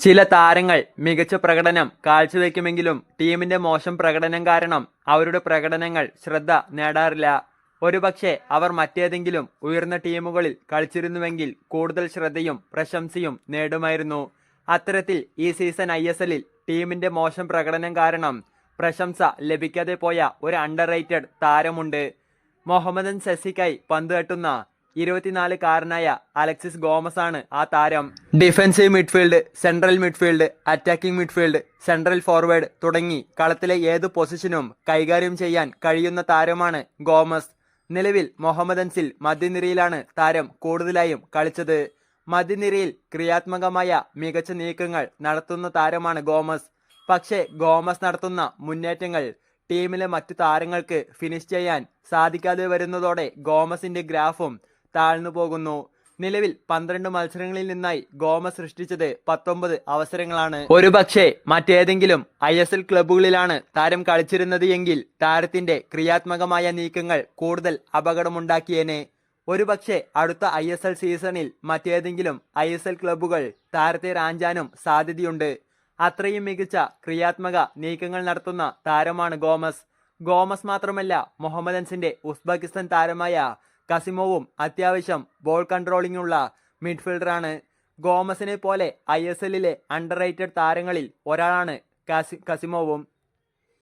ചില താരങ്ങൾ മികച്ച പ്രകടനം കാഴ്ചവെക്കുമെങ്കിലും ടീമിന്റെ മോശം പ്രകടനം കാരണം അവരുടെ പ്രകടനങ്ങൾ ശ്രദ്ധ നേടാറില്ല. ഒരുപക്ഷെ അവർ മറ്റേതെങ്കിലും ഉയർന്ന ടീമുകളിൽ കളിച്ചിരുന്നുവെങ്കിൽ കൂടുതൽ ശ്രദ്ധയും പ്രശംസയും നേടുമായിരുന്നു. അത്തരത്തിൽ ഈ സീസൺ ഐ എസ് എല്ലിൽ ടീമിന്റെ മോശം പ്രകടനം കാരണം പ്രശംസ ലഭിക്കാതെ പോയ ഒരു അണ്ടർ റേറ്റഡ് താരമുണ്ട്. മുഹമ്മദൻ സെസിക്കായി പന്ത് തട്ടുന്ന ഇരുപത്തിനാലുകാരനായ അലക്സിസ് ഗോമസ് ആണ് ആ താരം. Defensive midfield central midfield attacking midfield central forward തുടങ്ങി കളത്തിലെ ഏത് പൊസിഷനും കൈകാര്യം ചെയ്യാൻ കഴിയുന്ന താരമാണ് ഗോമസ്. നിലവിൽ മുഹമ്മദ് അൻസിൽ മധ്യനിരയിലാണ് താരം കൂടുതലായും കളിച്ചത്. മധ്യനിരയിൽ ക്രിയാത്മകമായ മികച്ച നീക്കങ്ങൾ നടത്തുന്ന താരമാണ് ഗോമസ്. പക്ഷേ ഗോമസ് നടത്തുന്ന മുന്നേറ്റങ്ങൾ ടീമിലെ മറ്റു താരങ്ങൾക്ക് ഫിനിഷ് ചെയ്യാൻ സാധിക്കാതെ വരുന്നതോടെ ഗോമസിന്റെ ഗ്രാഫും താഴ്ന്നു പോകുന്നു. നിലവിൽ പന്ത്രണ്ട് മത്സരങ്ങളിൽ നിന്നായി ഗോമ സൃഷ്ടിച്ചത് പത്തൊമ്പത് അവസരങ്ങളാണ്. ഒരുപക്ഷെ മറ്റേതെങ്കിലും ഐ എസ് എൽ ക്ലബുകളിലാണ് താരം കളിച്ചിരുന്നത് എങ്കിൽ താരത്തിന്റെ ക്രിയാത്മകമായ നീക്കങ്ങൾ കൂടുതൽ അപകടമുണ്ടാക്കിയേനെ. ഒരുപക്ഷെ അടുത്ത ഐ എസ് എൽ സീസണിൽ മറ്റേതെങ്കിലും ഐ എസ് എൽ ക്ലബുകൾ താരത്തെ റാഞ്ചാനും സാധ്യതയുണ്ട്. അത്രയും മികച്ച ക്രിയാത്മക നീക്കങ്ങൾ നടത്തുന്ന താരമാണ് ഗോമസ്. ഗോമസ് മാത്രമല്ല മുഹമ്മദൻസിന്റെ ഉസ്ബെക്കിസ്ഥാൻ താരമായ കസിമോവും അത്യാവശ്യം ബോൾ കൺട്രോളിങ്ങുള്ള മിഡ്ഫീൽഡറാണ് ഗോമസിനെ പോലെ ഐ എസ് എല്ലിലെ അണ്ടർ റേറ്റഡ് താരങ്ങളിൽ ഒരാളാണ് കാസി കസിമോവും.